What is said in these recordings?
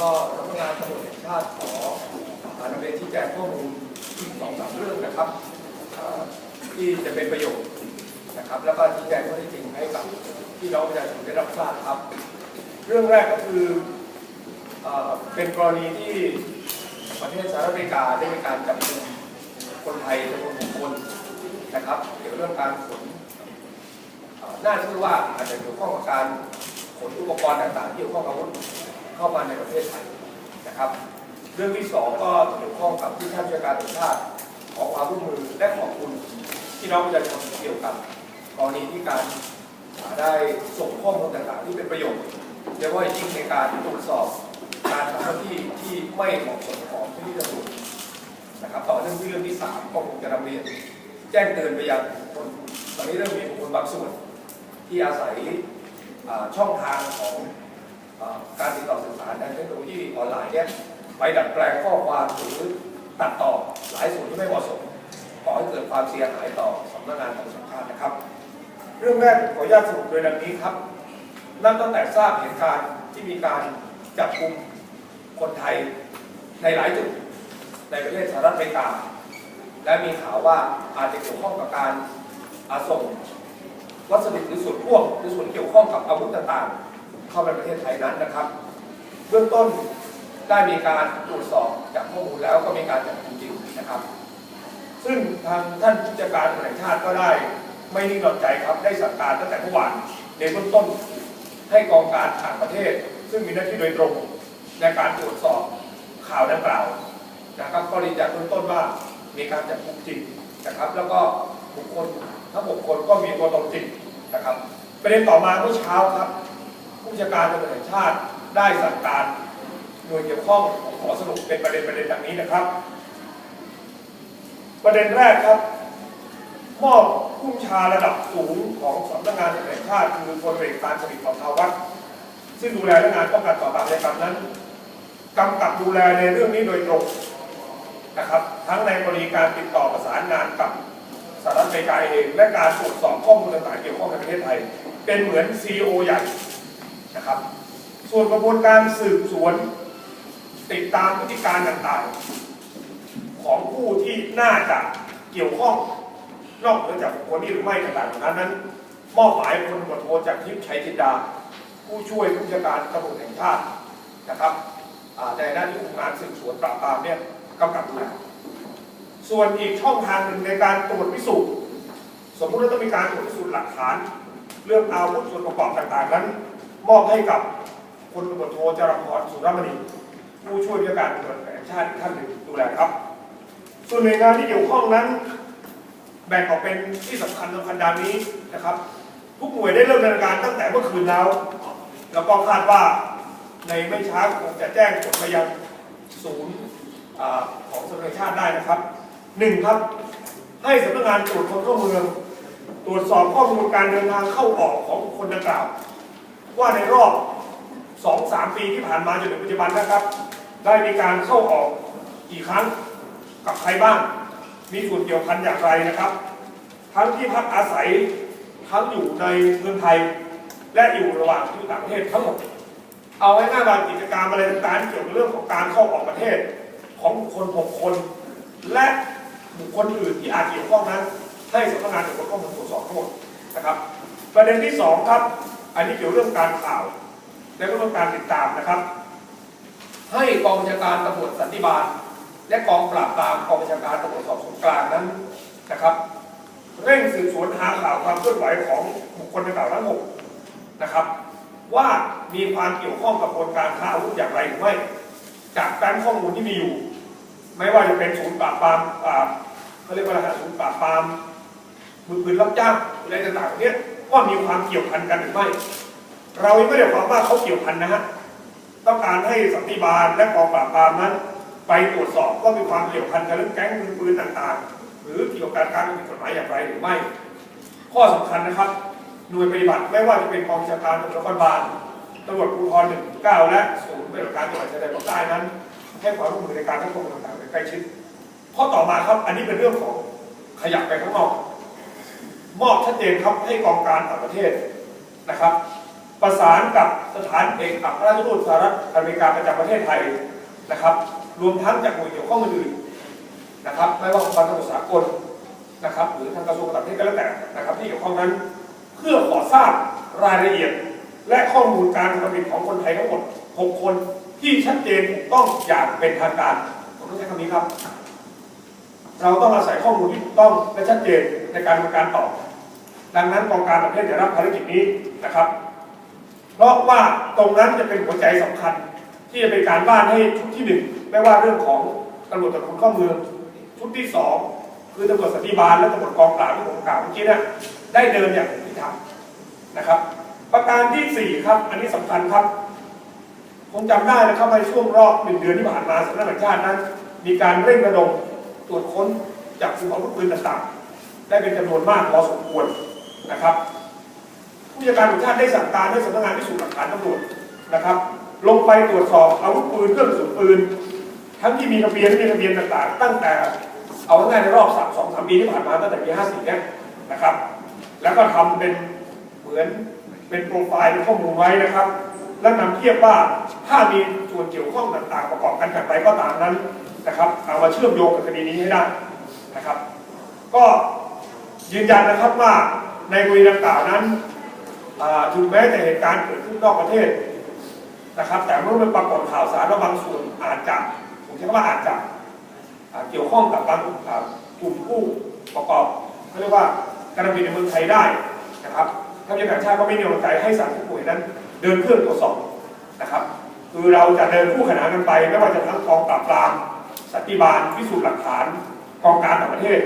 ก็สำนักงานตำรวจแห่งชาติขออานำเรียนชี้แจงข้อมูลสองสามเรื่องนะครับที่จะเป็นประโยชน์นะครับ แล้วก็ชี้แจงข้อเท็จจริงให้กับพี่น้องประชาชนได้รับทราบครับ เรื่องแรกก็คืออเป็นกรณีที่ประเทศสหรัฐอเมริกาได้มีการจับกุมคนไทยจำนวนหกคนนะครับ เกี่ยวกับเรื่องการขนน่าเชื่อว่าอาจจะเกี่ยวข้องกับการขนอุปกรณ์ต่างๆ ที่เกี่ยวข้องกับอาวุธ เข้ามาในประเทศไทยนะครับ เรื่องที่สองก็เกี่ยวข้องกับที่ท่านผู้การแห่งชาติขอความร่วมมือและขอบคุณที่น้องประชาชนเกี่ยวกับกรณีที่การอ่าได้ส่งข้อมูลต่างๆที่เป็นประโยชน์โดยเฉพาะอย่างยิ่งในการตรวจสอบการทำหน้าที่ที่ไม่เหมาะสมของที่ตำรวจนะครับต่อเนื่องที่เรื่องที่สามก็คงจะนำเรียนแจ้งเตือนไปยังคนตอนนี้เริ่มมีบุคคลบางส่วนที่อาศัยช่องทางของ การติดต่อสื่อสารทางเทคโนโลยีออนไลน์เนี่ยไปดัดแปลงข้อความหรือตัดต่อหลายส่วนที่ไม่เหมาะสมก่อให้เกิดความเสียหายต่อสำนักงานตำรวจแห่งชาตินะครับ เรื่องแรกขออนุญาตสรุปโดยดังนี้ครับนับตั้งแต่ทราบเหตุการณ์ที่มีการจับกลุ่มคนไทยในหลายจุดในประเทศสหรัฐอเมริกา และมีข่าวว่าอาจจะเกี่ยวข้องกับการอาส่งวัสดุหรือส่วนพ่วงหรือส่วนเกี่ยวข้องกับอาวุธต่างๆ เข้าในประเทศไทยนั้นนะครับ เบื้องต้นได้มีการตรวจสอบจากข้อมูลแล้วก็มีการจับกุมจริงนะครับ ซึ่งทางท่านผู้จัดการตำรวจแห่งชาติก็ได้ไม่นิ่งนอนใจครับได้สั่งการตั้งแต่เมื่อวานในเบื้องต้นให้กองการต่างประเทศ ซึ่งมีหน้าที่โดยตรงในการตรวจสอบข่าวดังกล่าวนะครับก็ยืนยันเบื้องต้นว่ามีการจับกุมจริงนะครับ แล้วก็บุคคลทั้งหกคนก็มีตัวตนจริงนะครับประเด็นต่อมาเมื่อเช้าครับ ผู้จัดการตำรวจแห่งชาติได้สั่งการหน่วยเกี่ยวข้องผมขอสรุปเป็นประเด็นประเด็นดังนี้นะครับ ประเด็นแรกครับมอบผู้ชาระดับสูงของสำนักงานตำรวจแห่งชาติคือพลเอกการสมิทธิ์ของทาวัฒซึ่งดูแลเรื่องงานป้องกันต่อปราบอาชญากรรมนั้นกำกับดูแลในเรื่องนี้โดยตรงนะครับ ทั้งในกรณีการติดต่อประสานงานกับสหรัฐอเมริกาเอง และการตรวจสอบข้อมูลต่างๆเกี่ยวข้องกับประเทศไทย เป็นเหมือน CEO ใหญ่ นะครับ ส่วนกระบวนการสืบสวน ติดตามพฤติการต่างๆ ของผู้ที่น่าจะเกี่ยวข้องนอกเหนือจากบุคคลนี้หรือไม่ต่างๆนั้นนั้น มอบหมายพลตำรวจโทจากทิพย์ชัยจินดา ผู้ช่วยผู้จัดการตำรวจแห่งชาตินะครับในหน้าที่องค์การสืบสวนปราบปรามเนี่ยกำกับดูแลส่วนอีกช่องทางหนึ่งในการตรวจพิสูจน์สมมุติว่าต้องมีการตรวจพิสูจน์หลักฐาน เรื่องอาวุธส่วนประกอบต่างๆนั้น มอบให้กับพลตำรวจโทจรพรสุรมณีผู้ช่วยผู้การตำรวจแห่งชาติอีกท่านหนึ่งดูแลครับ ส่วนหน่วยงานที่เกี่ยวข้องนั้น แบ่งออกเป็นที่สำคัญสำคัญดังนี้นะครับทุกหน่วยได้เริ่มดำเนินการตั้งแต่เมื่อคืนแล้ว แล้วก็คาดว่าในไม่ช้าคงจะแจ้งผลมายังศูนย์ของสำนักงานชาติได้นะครับหนึ่งครับ ให้สำนักงานตรวจคนเข้าเมือง ตรวจสอบข้อมูลการเดินทางเข้าออกของคคลดังกล่าว ว่าในรอบสองสามปีที่ผ่านมาจนถึงปัจจุบันนะครับ ได้มีการเข้าออกกี่ครั้งกับใครบ้าง มีส่วนเกี่ยวพันอย่างไรนะครับ ทั้งที่พักอาศัยทั้งอยู่ในเมืองไทย และอยู่ระหว่างที่ต่างประเทศทั้งหมด เอาง่ายๆบางกิจกรรมอะไรต่างๆเกี่ยวกับเรื่องของการเข้าออกประเทศของบุคคลหกคน และบุคคลอื่นที่อาจเกี่ยวข้องนั้น ให้สำนักงานตรวจคนเข้าเมืองตรวจสอบทั้งหมดนะครับ ประเด็นที่สองครับ อันนี้เกี่ยวเรื่องการข่าว และเรื่องการติดตามนะครับ ให้กองบัญชาการตำรวจสันติบาลและกองปราบปรามกองบัญชาการตำรวจสอบสวนกลางนั้นนะครับ เร่งสืบสวนหาข่าวความเคลื่อนไหวของบุคคลดังกล่าวทั้งหมดนะครับ ว่ามีความเกี่ยวข้องกับกระบวนการค้าอาวุธอย่างไรหรือไม่จากการข้อมูลที่มีอยู่ ไม่ว่าจะเป็นศูนย์ปราบปรามเขาเรียกว่าศูนย์ปราบปรามมือปืนรับจ้างอะไรต่างๆเนี่ย ว่ามีความเกี่ยวพันกันหรือไม่ เราไม่ได้ความว่าเขาเกี่ยวพันนะฮะต้องการให้สันติบาลและกองปราบปรามนั้น ไปตรวจสอบว่ามีความเกี่ยวพันกับเรื่องแก๊งมือปืนต่างๆ หรือเกี่ยวกับการผิดกฎหมายอย่างไรหรือไม่ ข้อสำคัญนะครับหน่วยปฏิบัติไม่ว่าจะเป็นกองชาการตำรวจนครบาลตำรวจภูธรหนึ่งเก้าและศูนย์ปฏิบัติการจังหวัดชายแดนภาคใต้นั้น ให้ความร่วมมือในการให้ข้อมูลต่างๆใกล้ชิดข้อต่อมาครับอันนี้เป็นเรื่องของขยับไปข้างนอก มอบชัดเจนครับให้กองการต่างประเทศนะครับ ประสานกับสถานเอกอัครราชทูตสหรัฐอเมริกาประจำประเทศไทยนะครับ รวมทั้งจากหน่วยเกี่ยวข้องอื่นนะครับ ไม่ว่าองค์การตำรวจสากลนะครับ หรือทางกระทรวงต่างประเทศก็แล้วแต่นะครับ ที่เกี่ยวข้องนั้นเพื่อขอทราบรายละเอียด และข้อมูลการกระทำผิดของคนไทยทั้งหมด 6 คนที่ชัดเจนถูกต้องอย่างเป็นทางการผมต้องใช้คำนี้ครับ เราต้องอาศัยข้อมูลที่ถูกต้องและชัดเจนในการดำเนินการต่อ ดังนั้นกองการประเทศจะรับภารกิจนี้นะครับ เพราะว่าตรงนั้นจะเป็นหัวใจสำคัญ ที่จะเป็นการบ้านให้ชุดที่หนึ่งไม่ว่าเรื่องของตำรวจตรวจคนเข้าเมืองชุดที่สองคือตำรวจสันติบาลและตำรวจกองปราบที่ผมกล่าวเมื่อกี้นะได้เดินอย่างที่ทำนะครับ ประการที่สี่ครับ อันนี้สำคัญครับคงจำได้นะครับในช่วงรอบหนึ่งเดือนที่ผ่านมาสำนักงานชาตินั้น มีการเร่งระดมตรวจค้นจับกลุ่มอาวุธปืนต่างๆ ได้เป็นจำนวนมากพอสมควร นะครับ ผู้จัดการตำรวจชาติได้สั่งการให้สำนักงานพิสูจน์หลักฐานตำรวจนะครับ ลงไปตรวจสอบอาวุธปืนเครื่องกระสุนปืน ทั้งที่มีทะเบียนไม่มีทะเบียนต่างๆ ตั้งแต่เอาง่ายในรอบสามสองสามปีที่ผ่านมาตั้งแต่ปีห้าสี่เนี่ยนะครับ แล้วก็ทำเป็นเหมือนเป็นโปรไฟล์เป็นข้อมูลไว้นะครับ และนำเทียบว่าถ้ามีส่วนเกี่ยวข้องต่างๆ ประกอบกันอย่างไรก็ตามนั้นนะครับเอามาเชื่อมโยงกับคดีนี้ให้ได้นะครับ ก็ยืนยันนะครับว่า ในกรณีดังกล่าวนั้นถึงแม้จะเหตุการณ์เกิดขึ้นนอกประเทศนะครับ แต่เมื่อมันปรากฏข่าวสารว่าบางส่วนอาจจะผมใช้คำว่าอาจจะเกี่ยวข้องกับบางอ่ากลุ่มผู้ประกอบเขาเรียกว่าการบินในเมืองไทยได้นะครับท่างการต่างชาติก็ไม่เนียมใจให้สารผู้ป่วยนั้น เดินเครื่องตรวจสอบนะครับ คือเราจะเดินคู่ขนานกันไปไม่ว่าจะทั้งกองปราบปรามสันติบาลพิสูจน์หลักฐานกองการต่างประเทศ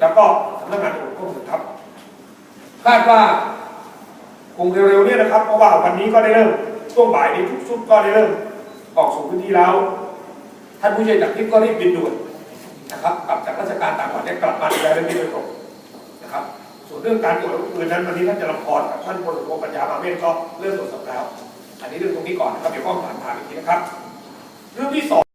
แล้วก็สำนักงานตำรวจข้อมูลครับ คาดว่าคงเร็วๆเนี่ยนะครับ เพราะว่าวันนี้ก็ได้เริ่มช่วงบ่ายนี้ทุกชุดก็ได้เริ่มออกสู่พื้นที่แล้ว ท่านผู้ช่วยจากทิพย์ก็รีบบินด่วนนะครับกลับจากราชการต่างประเทศกลับมาดูแลเรื่องนี้โดยตรงนะครับ ส่วนเรื่องการตรวจปืนนั้นวันนี้ท่านจะรำพรกับท่านพลโทปัญญามาเมธก็เริ่มตรวจสอบแล้ว อันนี้เรื่องตรงนี้ก่อนนะครับเดี๋ยวก็ผ่านผ่านอีกทีนะครับ เรื่องที่สอง